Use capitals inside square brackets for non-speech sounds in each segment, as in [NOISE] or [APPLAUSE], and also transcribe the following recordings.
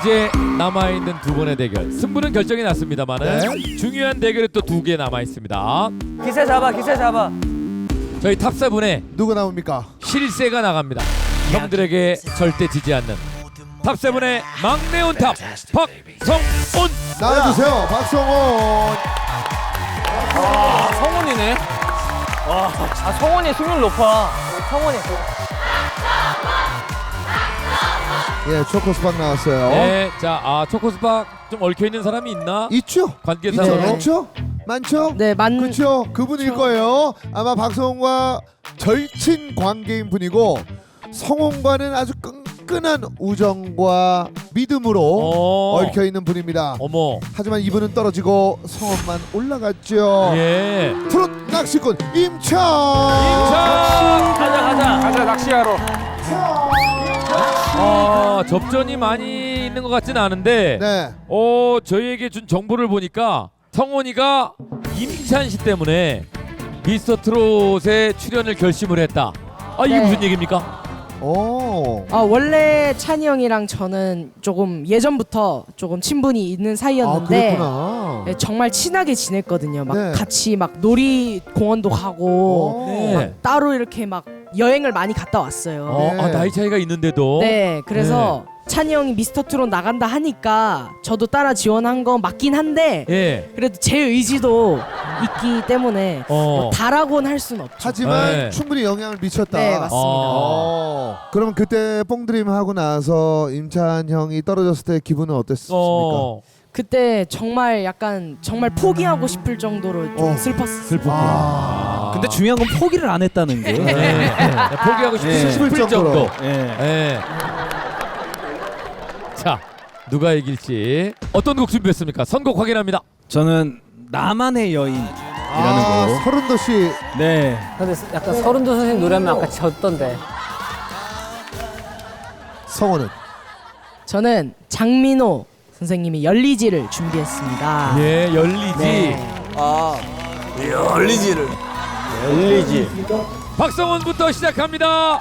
이제 남아 있는 두 번의 대결. 승부는 결정이 났습니다만은 중요한 대결이 또 두 개 남아 있습니다. 기세 잡아 기세 잡아 저희 탑세븐의 누가 나옵니까? 실세가 나갑니다. 형들에게 절대 지지 않는 탑세븐의 막내 온탑 박성온. 나와주세요, 박성원. 아 성훈이네 와, 아 성훈이 승률 높아 성훈이 예, 초코스박 나왔어요. 네, 자, 아 초코스박 좀 얽혀 있는 사람이 있나? 있죠? 있죠? 관계상으로. 많죠? 많죠? 네, 만 그렇죠. 그분일 거예요. 아마 박성원과 절친 관계인 분이고 성원과는 아주 끈끈한 우정과 믿음으로 어. 얽혀 있는 분입니다. 어머. 하지만 이분은 떨어지고 성원만 올라갔죠. 예. 트롯 낚시꾼 임찬. 자, 가자 가자 가자 낚시하러 어, 접전이 많이 있는 것 같지는 않은데, 네. 어, 저희에게 준 정보를 보니까 성원이가 임찬 씨 때문에 미스터 트롯에 출연을 결심을 했다. 아 이게 네. 무슨 얘기입니까? 오. 아, 원래 찬이 형이랑 저는 조금 예전부터 조금 친분이 있는 아, 사이였는데 그렇구나. 네, 정말 친하게 지냈거든요. 막 네. 같이 막 놀이공원도 가고 오. 네. 막 따로 이렇게 막 여행을 많이 갔다 왔어요. 어, 아, 네. 나이 차이가 있는데도. 네, 그래서 찬이 형이 미스터 트롯 나간다 하니까 저도 따라 지원한 건 맞긴 한데 예. 그래도 제 의지도 있기 때문에 어. 뭐 다라고는 할 수는 없죠. 하지만 네. 충분히 영향을 미쳤다. 네, 맞습니다. 어. 어. 그러면 그때 뽕드림 하고 나서 임찬 형이 떨어졌을 때 기분은 어땠습니까? 어. 그때 정말 약간 정말 포기하고 싶을 정도로 좀 어. 슬펐어요. 슬프고. 아. 근데 중요한 건 포기를 안 했다는 게. [LAUGHS] 네. 네. 포기하고 싶을 네. 싶을 싶을 정도. 정도로. 예. 예. 자, 누가 이길지 어떤 곡 준비했습니까? 선곡 확인합니다. 저는 나만의 여인이라는 아, 거. 서른도 씨. 네. 근데 약간 서른도 선생님 노래하면 아까 졌던데 성원은 저는 장민호 선생님이 열리지를 준비했습니다. 예, 열리지. 네. 박성원부터 시작합니다.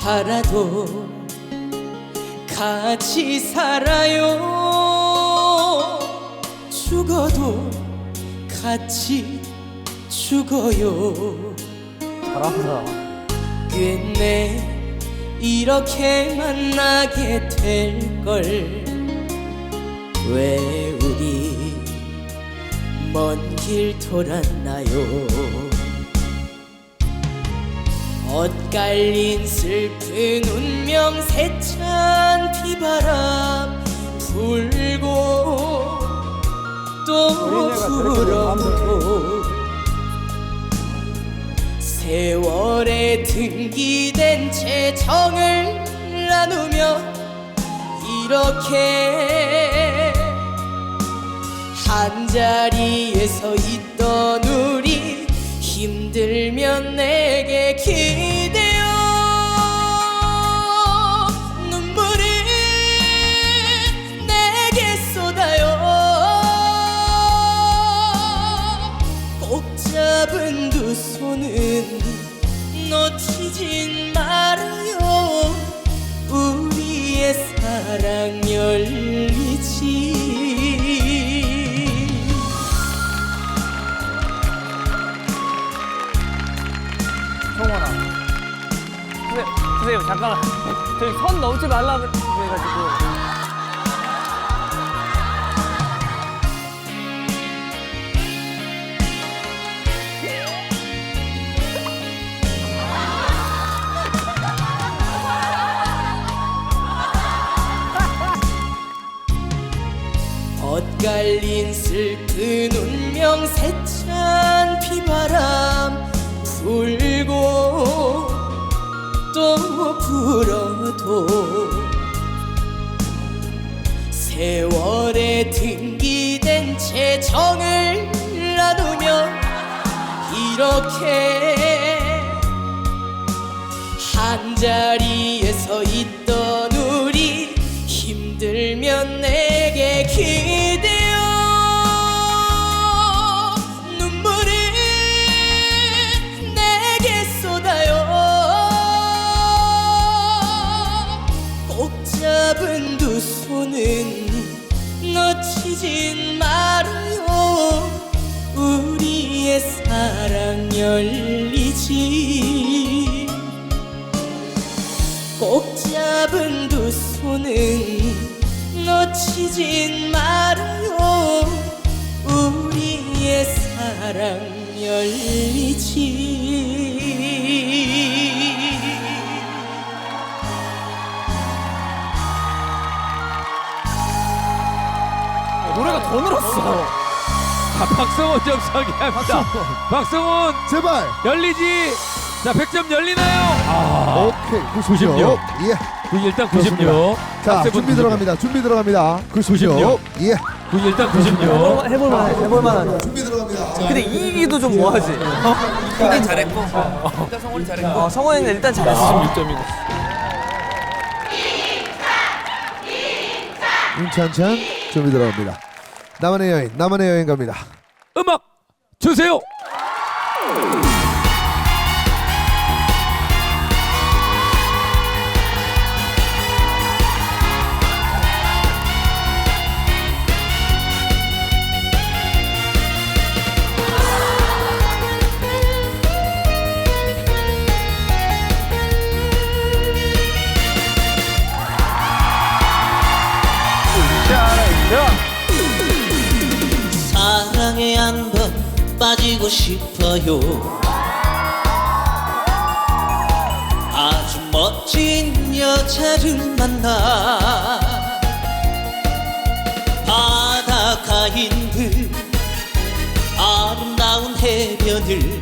살아도 같이 살아요. 죽어도 같이 죽어요. 잘한다. 끝내 이렇게 만나게 될 걸. 왜 우리 먼 길 돌았나요 엇갈린 슬픈 운명 세찬 비바람 불고 또 불어도 세월에 등기된 채 정을 나누며 이렇게 한 자리에서 있던 힘들면 내게 기대어. 눈물을 내게 쏟아요. 꼭 잡은 두 손은 놓치진 말아요. 우리의 사랑 열리지 선생님, 잠깐만. 저기 선 넘지 말라 그래가지고. 엇갈린 슬픈 운명 세찬 비바람 불 풀어도 세월에 등기된 채 정을 나누며 이렇게 한 자리에서 있던 우리 힘들면 내게 기 놓치진 말아요. 우리의 사랑 열리지. 꼭 잡은 두 손은 놓치진 말아요. 우리의 사랑 열리지 노래가 더 늘었어. 자, 박성원 좀 소개합니다. 박성원 제발. 열리지. 자, 100점 열리나요? 아, 오케이. 96. 96. 예. 구- 일단 좋습니다. 96. 자, 박세본 준비 96. 들어갑니다. 준비 들어갑니다. 96. 96. 예. 구- 일단 96. 해볼만 해. 해볼만한. 준비 들어갑니다. 근데 이기도 좀 뭐하지. 일단 잘했고. 일단 성원이 잘했고. 어, 성원이는 일단 잘했어. 16점이고. 임찬찬 준비 들어갑니다. 나만의 여인, 나만의 여인 갑니다. 음악 주세요. 사랑에 한 번 빠지고 싶어요. 아주 멋진 여자를 만나 바닷가인 듯 아름다운 해변을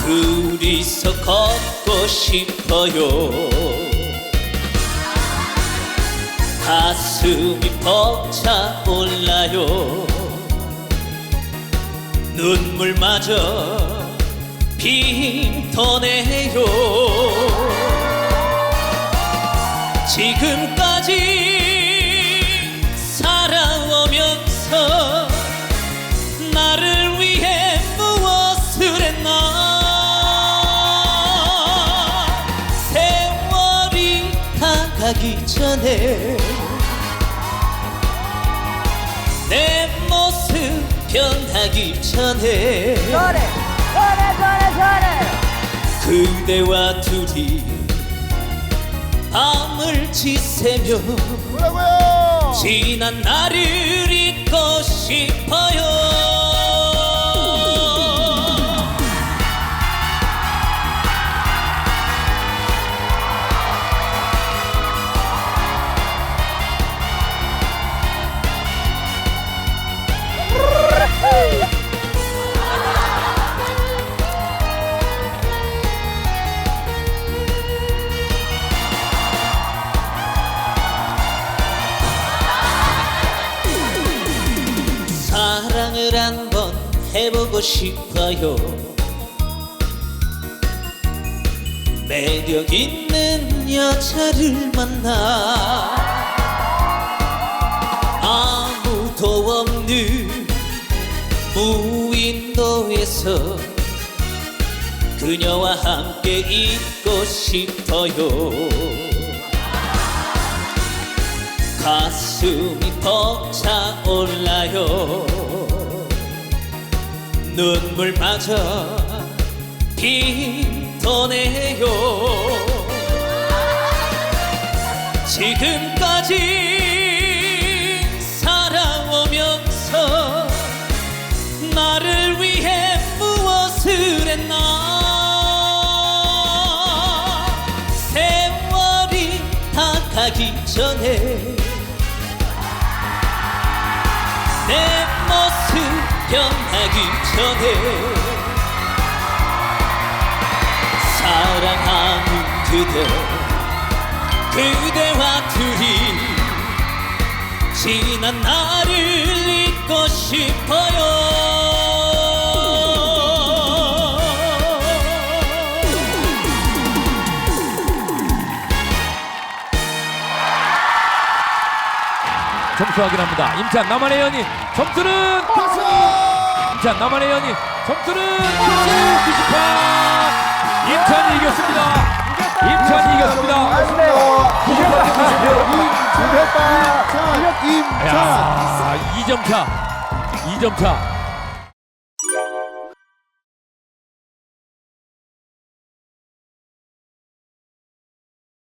둘이서 걷고 싶어요. 가슴이 벅차 올라요 눈물마저 빈터내요. 지금까지 살아오면서 나를 위해 무엇을 했나? 세월이 다 가기 전에 변하기 전에 그대와 둘이 밤을 지새며 지난 날을 잊고 싶어요 해보고 싶어요. 매력 있는 여자를 만나. 아무도 없는 무인도에서 그녀와 함께 있고 싶어요. 가슴이 벅차올라요 눈물마저 빈터내요. 지금까지 살아오면서 나를 위해 무엇을 했나? 세월이 다 가기 전에 내 변하기 전에 사랑하는 그대 그대와 둘이 지난 나를 잊고 싶어요. 점수 확인합니다. 임찬 나만의 연인. 점수는 박수! 찬 나만의 연인 점수는 98. 임찬이 이겼습니다. 임찬이 이겼습니다. 임찬. 야, 2점 차. 2점 차.